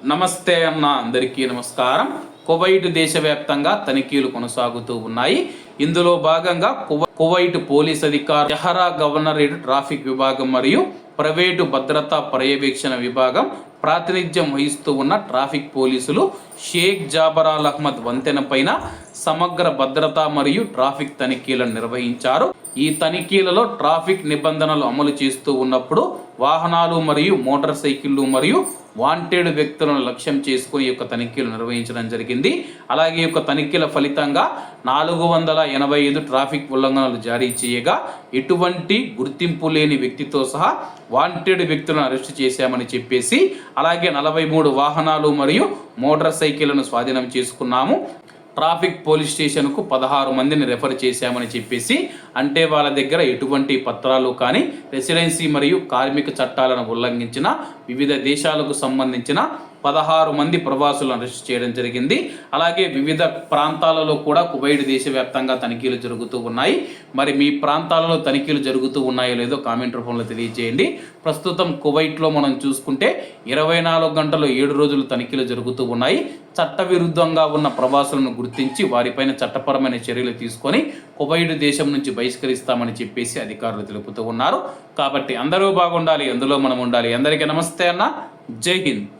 నమస్తే అన్న అందరికీ నమస్కారం. కువైట్ దేశవ్యాప్తంగా తనిఖీలు కొనసాగుతూ ఉన్నాయి. ఇందులో భాగంగా కువైట్ పోలీస్ అధికారి జహరా గవర్నరేట్ ట్రాఫిక్ విభాగం మరియు ప్రైవేటు భద్రతా పర్యవేక్షణ విభాగం ప్రాతినిధ్యం వహిస్తూ ఉన్న ట్రాఫిక్ పోలీసులు షేక్ జాబర్ అల్ అహ్మద్ వంతెన పైన సమగ్ర భద్రత మరియు ట్రాఫిక్ తనిఖీలను నిర్వహించారు. ఈ తనిఖీలలో ట్రాఫిక్ నిబంధనలు అమలు చేస్తూ ఉన్నప్పుడు వాహనాలు మరియు మోటార్ సైకిళ్ళు మరియు వాంటెడ్ వ్యక్తులను లక్ష్యం చేసుకుని ఈ యొక్క తనిఖీలు నిర్వహించడం జరిగింది. అలాగే ఈ యొక్క తనిఖీల ఫలితంగా నాలుగు వందల ఎనభై ఐదు ట్రాఫిక్ ఉల్లంఘనలు జారీ చేయగా ఎటువంటి గుర్తింపు లేని వ్యక్తితో సహా వాంటెడ్ వ్యక్తులను అరెస్ట్ చేశామని చెప్పేసి అలాగే నలభై మూడు వాహనాలు మరియు మోటార్ సైకిళ్ళను స్వాధీనం చేసుకున్నాము. ట్రాఫిక్ పోలీస్ స్టేషన్కు పదహారు మందిని రెఫర్ చేశామని చెప్పేసి అంటే వాళ్ళ దగ్గర ఎటువంటి పత్రాలు కానీ రెసిడెన్సీ మరియు కార్మిక చట్టాలను ఉల్లంఘించిన వివిధ దేశాలకు సంబంధించిన పదహారు మంది ప్రవాసులను అరెస్ట్ చేయడం జరిగింది. అలాగే వివిధ ప్రాంతాలలో కూడా కువైట్ దేశవ్యాప్తంగా తనిఖీలు జరుగుతూ ఉన్నాయి. మరి మీ ప్రాంతాలలో తనిఖీలు జరుగుతూ ఉన్నాయో లేదో కామెంట్ రూపంలో తెలియజేయండి. ప్రస్తుతం కువైట్లో మనం చూసుకుంటే ఇరవై నాలుగు గంటలు ఏడు రోజులు తనిఖీలు జరుగుతూ ఉన్నాయి. చట్టవిరుద్ధంగా ఉన్న ప్రవాసులను గుర్తించి వారిపైన చట్టపరమైన చర్యలు తీసుకొని కువైట్ దేశం నుంచి బహిష్కరిస్తామని చెప్పేసి అధికారులు తెలుపుతూ ఉన్నారు. కాబట్టి అందరూ బాగుండాలి అందులో మనం ఉండాలి. అందరికీ నమస్తే అన్న. జై హింద్.